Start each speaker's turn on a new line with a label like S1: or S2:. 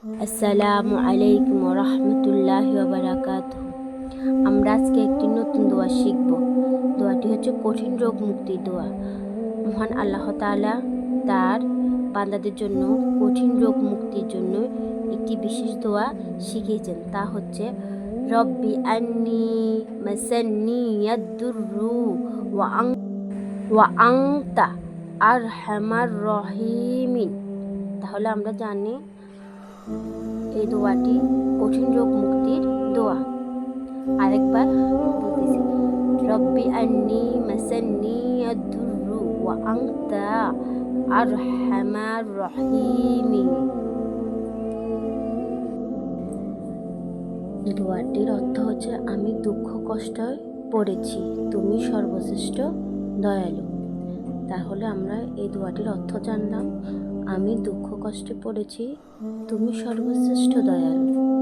S1: আসসালামু আলাইকুম রহমতুল্লাহ বারাকাত আমরা আজকে একটি নতুন দোয়া শিখব। দোয়াটি হচ্ছে কঠিন রোগ মুক্তির দোয়া। মহান আল্লাহ তাআলা তার বান্দাদের জন্য কঠিন রোগ মুক্তির জন্য একটি বিশেষ দোয়া শিখিয়েছেন। তা হচ্ছে, রব্বি আন্নি মাসান্নি ইয়াদুররু ওয়া ওয়া আংতা আর হ্যামার রহিমিন। তাহলে আমরা জানি এই দোয়াটি কঠিন রোগ মুক্তির দোয়া। আরেকবার বলতেছি, রব্বি আন্নি মাসান্নি আদুরু ওয়া আনতা আরহামার রহিমি। দোয়াটির অর্থ হচ্ছে, আমি দুঃখ কষ্ট পড়েছি, তুমি সর্বশ্রেষ্ঠ দয়ালু। তাহলে আমরা এই দোয়াটির অর্থ জানলাম। আমি দুঃখ কষ্টে পড়েছি। তুমি সর্বশ্রেষ্ঠ দয়ালু।